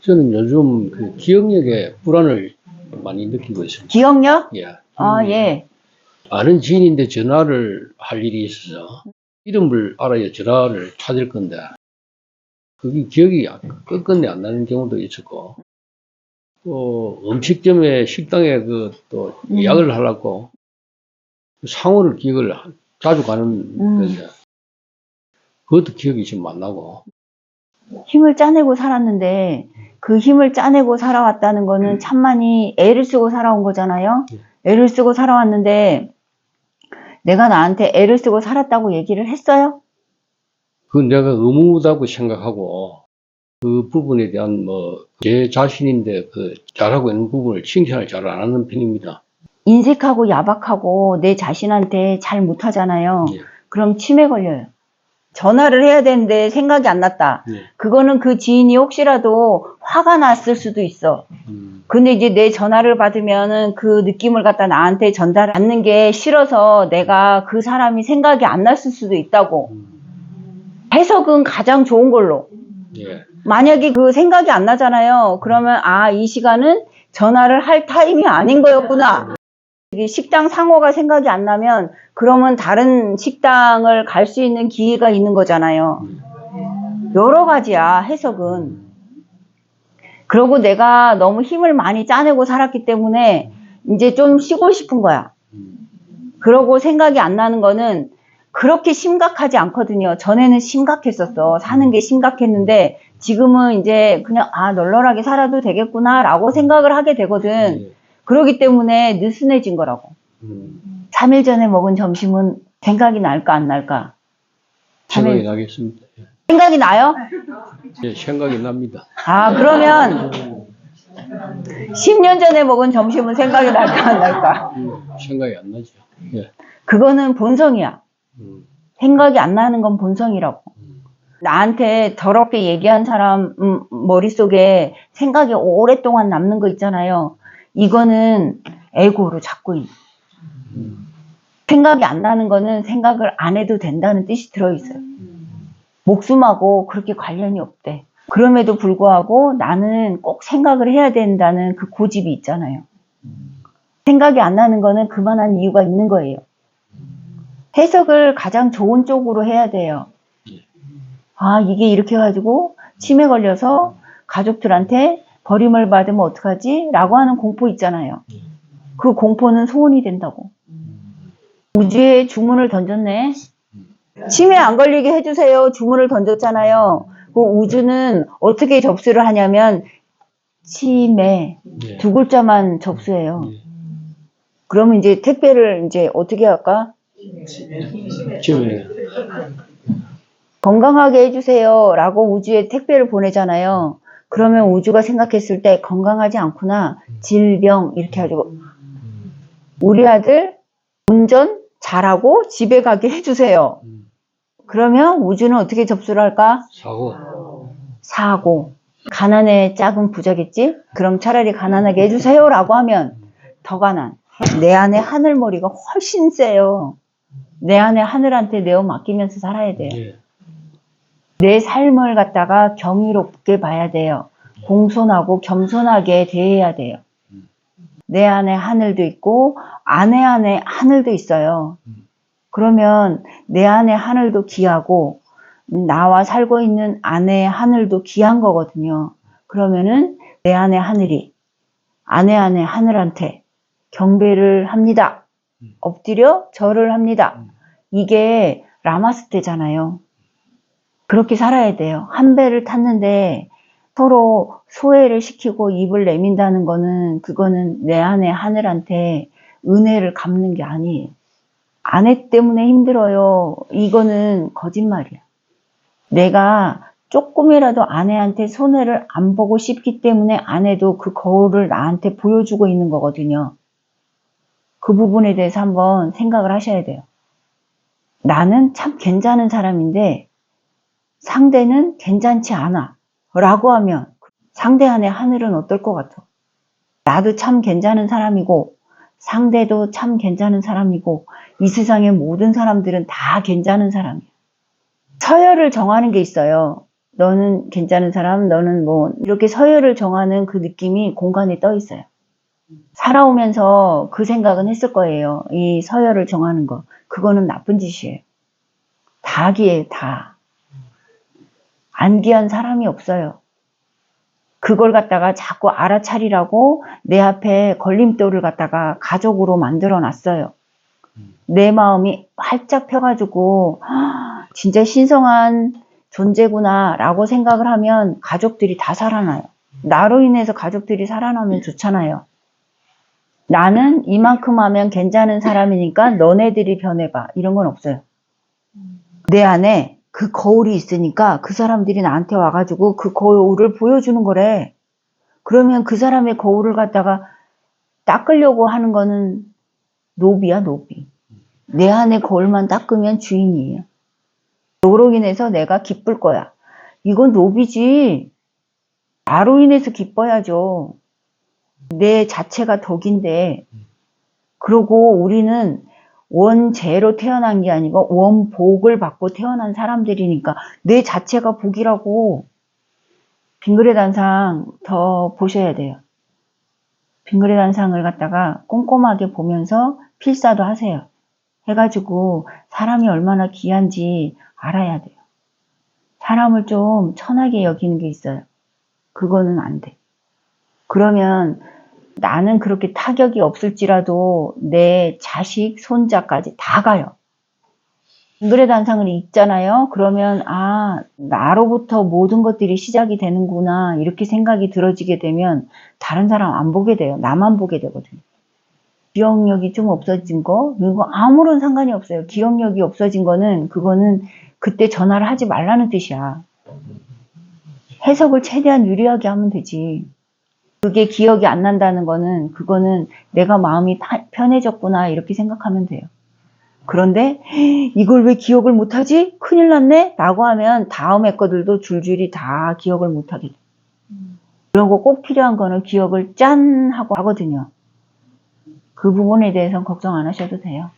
저는 요즘 그 기억력에 불안을 많이 느끼고 있습니다. 기억력? 예. 아, 예. 아는 지인인데 전화를 할 일이 있어서 이름을 알아야 전화를 찾을 건데 그게 기억이 끝끝내 안 나는 경우도 있었고 또 음식점에 식당에 그또 음. 예약을 하려고 상호를 기억을 하- 자주 가는 음. 건데 그것도 기억이 좀안 나고 힘을 짜내고 살았는데 그 힘을 짜내고 살아왔다는 거는 참만이 애를 쓰고 살아온 거잖아요. 애를 쓰고 살아왔는데 내가 나한테 애를 쓰고 살았다고 얘기를 했어요? 그건 내가 의무다고 생각하고 그 부분에 대한 뭐 제 자신인데 그 잘하고 있는 부분을 칭찬을 잘 안 하는 편입니다. 인색하고 야박하고 내 자신한테 잘 못하잖아요. 예. 그럼 치매 걸려요. 전화를 해야 되는데 생각이 안 났다. 예. 그거는 그 지인이 혹시라도 화가 났을 수도 있어. 음, 근데 이제 내 전화를 받으면은 그 느낌을 갖다 나한테 전달 받는 게 싫어서 내가 그 사람이 생각이 안 났을 수도 있다고. 음, 해석은 가장 좋은 걸로. 예. 만약에 그 생각이 안 나잖아요. 그러면 아, 이 시간은 전화를 할 타임이 아닌 거였구나. 식당 상호가 생각이 안 나면 그러면 다른 식당을 갈 수 있는 기회가 있는 거잖아요. 여러 가지야, 해석은. 그리고 내가 너무 힘을 많이 짜내고 살았기 때문에 이제 좀 쉬고 싶은 거야. 음, 그러고 생각이 안 나는 거는 그렇게 심각하지 않거든요. 전에는 심각했었어. 사는 게 심각했는데 지금은 이제 그냥 아 널널하게 살아도 되겠구나라고 생각을 하게 되거든. 예. 그러기 때문에 느슨해진 거라고. 음, 3일 전에 먹은 점심은 생각이 날까 안 날까? 생각이 삼일- 나겠습니다. 예. 생각이 나요? 예, 생각이 납니다. 아 그러면 10년 전에 먹은 점심은 생각이 날까 안 날까? 음, 생각이 안 나죠. 예. 그거는 본성이야. 음, 생각이 안 나는 건 본성이라고. 음, 나한테 더럽게 얘기한 사람 음, 머릿속에 생각이 오랫동안 남는 거 있잖아요. 이거는 에고로 잡고 있는. 음, 생각이 안 나는 거는 생각을 안 해도 된다는 뜻이 들어있어요. 목숨하고 그렇게 관련이 없대. 그럼에도 불구하고 나는 꼭 생각을 해야 된다는 그 고집이 있잖아요. 생각이 안 나는 거는 그만한 이유가 있는 거예요. 해석을 가장 좋은 쪽으로 해야 돼요. 아, 이게 이렇게 해가지고 치매 걸려서 가족들한테 버림을 받으면 어떡하지? 라고 하는 공포 있잖아요. 그 공포는 소원이 된다고. 우주에 주문을 던졌네. 치매 안 걸리게 해주세요. 주문을 던졌잖아요. 그 우주는 어떻게 접수를 하냐면 치매 예. 두 글자만 접수해요. 예. 그러면 이제 택배를 이제 어떻게 할까? 건강하게 해주세요. 라고 우주에 택배를 보내잖아요. 그러면 우주가 생각했을 때 건강하지 않구나. 질병, 이렇게 해가지고. 우리 아들 운전 잘하고 집에 가게 해주세요. 음, 그러면 우주는 어떻게 접수를 할까? 사고 사고. 가난해 작은 부자겠지? 그럼 차라리 가난하게 해주세요. 라고 하면 더 가난. 내 안에 하늘머리가 훨씬 세요. 내 안에 하늘한테 내어 맡기면서 살아야 돼요. 예. 내 삶을 갖다가 경이롭게 봐야 돼요. 공손하고 겸손하게 대해야 돼요. 내 안에 하늘도 있고 아내 안에 하늘도 있어요. 그러면 내 안에 하늘도 귀하고 나와 살고 있는 아내의 하늘도 귀한 거거든요. 그러면은 내 안에 하늘이 아내 안에 하늘한테 경배를 합니다. 엎드려 절을 합니다. 이게 라마스 때잖아요. 그렇게 살아야 돼요. 한 배를 탔는데 서로 소외를 시키고 입을 내민다는 거는 그거는 내 안에 하늘한테 은혜를 갚는 게 아니에요. 아내 때문에 힘들어요. 이거는 거짓말이야. 내가 조금이라도 아내한테 손해를 안 보고 싶기 때문에 아내도 그 거울을 나한테 보여주고 있는 거거든요. 그 부분에 대해서 한번 생각을 하셔야 돼요. 나는 참 괜찮은 사람인데 상대는 괜찮지 않아. 라고 하면 상대 안에 하늘은 어떨 것 같아? 나도 참 괜찮은 사람이고 상대도 참 괜찮은 사람이고 이 세상의 모든 사람들은 다 괜찮은 사람이야. 서열을 정하는 게 있어요. 너는 괜찮은 사람, 너는 뭐 이렇게 서열을 정하는 그 느낌이 공간에 떠 있어요. 살아오면서 그 생각은 했을 거예요. 이 서열을 정하는 거. 그거는 나쁜 짓이에요. 닭이에요, 다. 안귀한 사람이 없어요. 그걸 갖다가 자꾸 알아차리라고 내 앞에 걸림돌을 갖다가 가족으로 만들어 놨어요. 내 마음이 활짝 펴가지고, "아, 진짜 신성한 존재구나 라고 생각을 하면 가족들이 다 살아나요. 나로 인해서 가족들이 살아나면 좋잖아요. 나는 이만큼 하면 괜찮은 사람이니까 너네들이 변해봐. 이런 건 없어요. 내 안에 그 거울이 있으니까 그 사람들이 나한테 와가지고 그 거울을 보여주는 거래. 그러면 그 사람의 거울을 갖다가 닦으려고 하는 거는 노비야, 노비. 내 안에 거울만 닦으면 주인이에요. 너로 인해서 내가 기쁠 거야. 이건 노비지. 나로 인해서 기뻐야죠. 내 자체가 덕인데. 그러고 우리는 원죄로 태어난 게 아니고 원복을 받고 태어난 사람들이니까 내 자체가 복이라고 빙그레 단상 더 보셔야 돼요. 빙그레 단상을 갖다가 꼼꼼하게 보면서 필사도 하세요. 해가지고 사람이 얼마나 귀한지 알아야 돼요. 사람을 좀 천하게 여기는 게 있어요. 그거는 안 돼. 그러면 나는 그렇게 타격이 없을지라도 내 자식, 손자까지 다 가요. 빙그레 단상을 읽잖아요. 그러면 아 나로부터 모든 것들이 시작이 되는구나 이렇게 생각이 들어지게 되면 다른 사람 안 보게 돼요. 나만 보게 되거든요. 기억력이 좀 없어진 거 이거 아무런 상관이 없어요. 기억력이 없어진 거는 그거는 그때 전화를 하지 말라는 뜻이야. 해석을 최대한 유리하게 하면 되지. 그게 기억이 안 난다는 거는 그거는 내가 마음이 타- 편해졌구나 이렇게 생각하면 돼요. 그런데 이걸 왜 기억을 못하지? 큰일 났네? 라고 하면 다음에 것들도 줄줄이 다 기억을 못하게 돼. 그런 거꼭 필요한 거는 기억을 짠 하고 하거든요. 그 부분에 대해서는 걱정 안 하셔도 돼요.